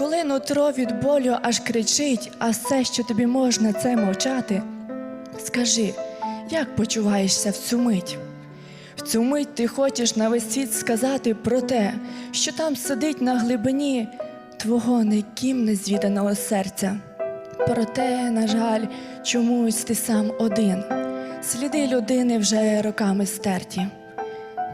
Коли нутро від болю аж кричить, а все, що тобі можна, це мовчати, скажи, як почуваєшся в цю мить? В цю мить ти хочеш на весь світ сказати про те, що там сидить на глибині твого ніким незвіданого серця. Проте, на жаль, чомусь ти сам один. Сліди людини вже роками стерті.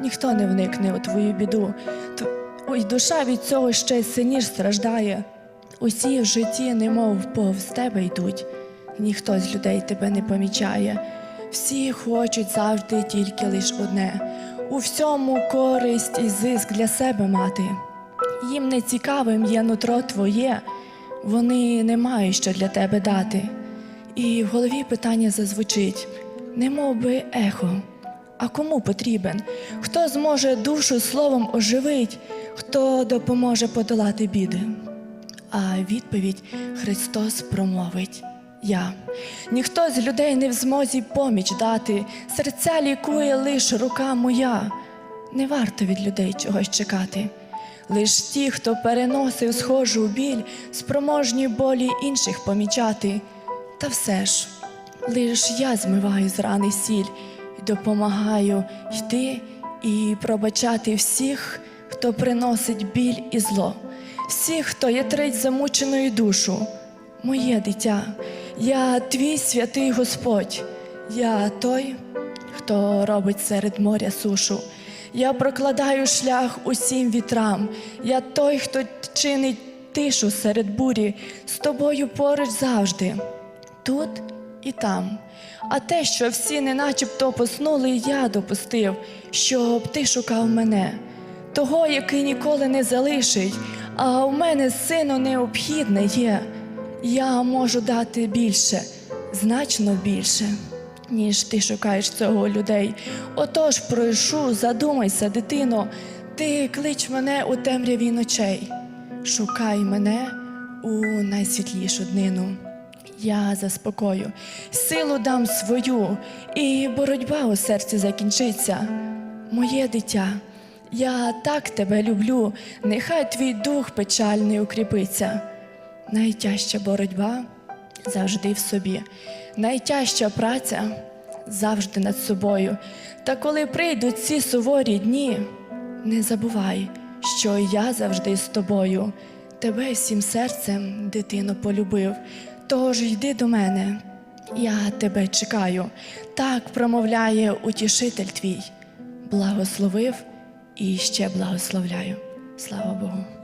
Ніхто не вникне у твою біду. Ой, душа від цього ще сильніш страждає. Усі в житті, немов повз тебе йдуть. Ніхто з людей тебе не помічає. Всі хочуть завжди тільки лиш одне. У всьому користь і зиск для себе мати. Їм не цікавим є нутро твоє, вони не мають що для тебе дати. І в голові питання зазвучить, немов би ехо. А кому потрібен? Хто зможе душу словом оживить, хто допоможе подолати біди? А відповідь Христос промовить. Я. Ніхто з людей не в змозі поміч дати, серця лікує лиш рука моя. Не варто від людей чогось чекати. Лиш ті, хто переносив схожу біль, спроможні болі інших помічати. Та все ж, лиш я змиваю з рани сіль і допомагаю йти і пробачати всіх, хто приносить біль і зло, всіх, хто ятрить замученою душу. Моє дитя, я твій святий Господь, я той, хто робить серед моря сушу. Я прокладаю шлях усім вітрам. Я той, хто чинить тишу серед бурі, з тобою поруч завжди, тут і там. А те, що всі не начебто поснули, я допустив, щоб ти шукав мене, того, який ніколи не залишить, а у мене сину необхідне є. Я можу дати більше, значно більше, ніж ти шукаєш цього людей. Отож, прошу, задумайся, дитино, ти клич мене у темряві ночей, шукай мене у найсвітлішу днину. Я заспокою, силу дам свою, і боротьба у серці закінчиться. Моє дитя, я так тебе люблю, нехай твій дух печальний укріпиться. Найтяжча боротьба завжди в собі, найтяжча праця завжди над собою. Та коли прийдуть ці суворі дні, не забувай, що я завжди з тобою. Тебе всім серцем, дитино, полюбив. Тож йди до мене, я тебе чекаю. Так промовляє утішитель твій. Благословив і ще благословляю. Слава Богу.